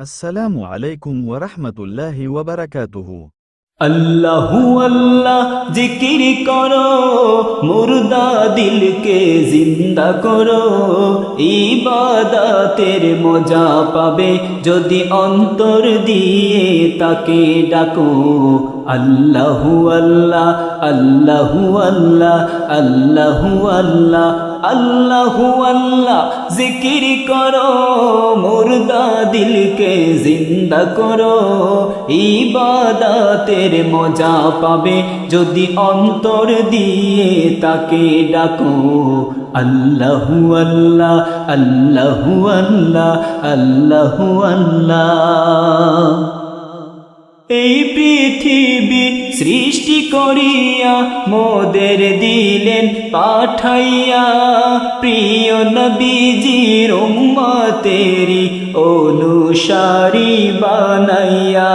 আসসালামু আলাইকুম ওয়া রাহমাতুল্লাহি আল্লাহু আল্লাহ, জিকির করো, মুর্দা দিলকে জিন্দা করো, ইবাদাতের মজা পাবে যদি অন্তর দিয়ে তাকে ডাকো। আল্লাহু আল্লাহ আল্লাহু আল্লাহ আল্লাহু আল্লাহ আল্লাহু আল্লাহ জিকির করো মুর্দা দিলকে জিন্দা করো ইবাদাতের মজা পাবে যদি অন্তর দিয়ে তাকে ডাকো আল্লাহু আল্লাহ আল্লাহু আল্লাহ আল্লাহু আল্লাহ এই পৃথিবী সৃষ্টি করিয়া মোদের দিলেন পাঠাইয়া। প্রিয় নবীজির উম্মতেরি অনুসারী বানাইয়া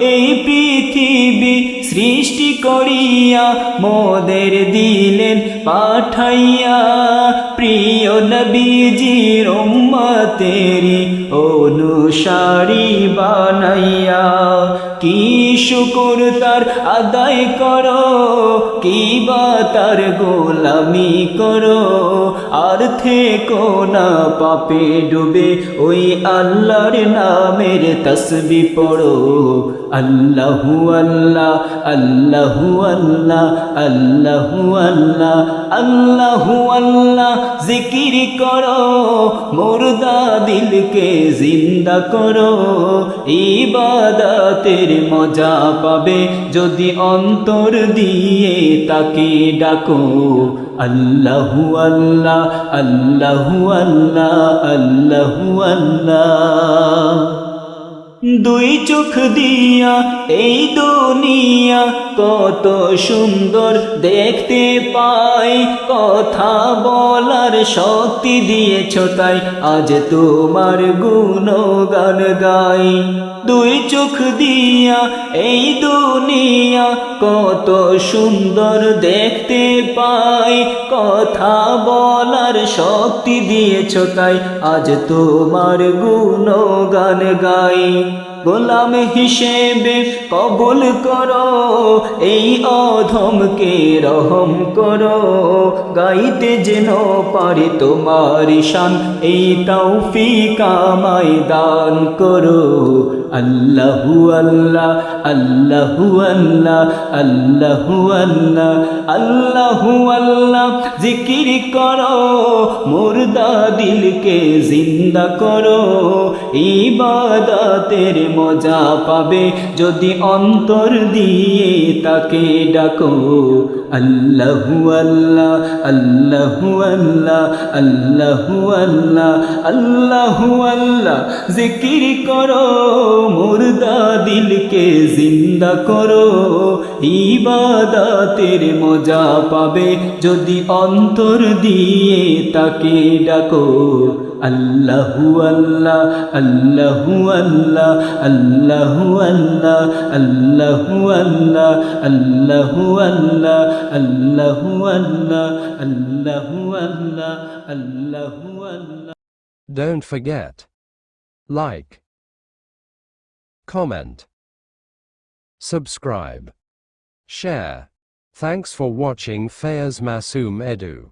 এই পৃথিবী সৃষ্টি করিয়া মোদের দিলেন পাঠাইয়া। প্রিয় নবীজির উম্মতেরি অনুসারী বানাইয়া। কি শুকুর তার আদায় করো? কি বা তার গোলামি করো? আর থেকো না, পাপে ডুবে ওই আল্লাহর নামের তসবি পড়ো। আল্লাহু আল্লাহ আল্লাহু আল্লাহ আল্লাহু আল্লাহ আল্লাহু আল্লাহ জিকির করো। মুর্দা দিলকে জিন্দা করো। ইবাদাতের মজা পাবে যদি অন্তর দিয়ে তাকে ডাকো? আল্লাহু আল্লাহ আল্লাহু আল্লাহ আল্লাহু আল্লাহ। দুই চোখ দিয়া এই দুনিয়া কত সুন্দর দেখতে পাই, কথা বলার শক্তি দিয়েছ তাই আজ তোমার গুণগান গাই। দুই চোখ দিয়া এই দুনিয়া কত সুন্দর দেখতে পাই, কথা বলার শক্তি দিয়েছ তাই আজ তোমার গুণগান গাই। গোলাম হিসেবে কবুল করো, এই অধমকে রহম করো। গাইতে যেন পারে তোমার শান এই তৌফিক আমায় দান করো। আল্লাহু আল্লাহ আল্লাহু আল্লাহ আল্লাহু আল্লাহ আল্লাহু আল্লাহ, জিকির করো। মুর্দা দিলকে জিন্দা করো। ইবাদাতের মজা পাবে। যদি অন্তর দিয়ে তাকে ডাকো জিকির করো মুর্দা দিলকে জিন্দা করো। ইবাদাতের মজা পাবে যদি অন্তর দিয়ে তাকে ডাকো। আল্লাহু আল্লাহ আল্লাহু আল্লাহ আল্লাহু আল্লাহ আল্লাহু আল্লাহ আল্লাহু আল্লাহ আল্লাহু আল্লাহ আল্লাহু আল্লাহ আল্লাহু আল্লাহ Don't forget. Like. Comment. Subscribe. Share. Thanks for watching Fayaz Masoom Edu.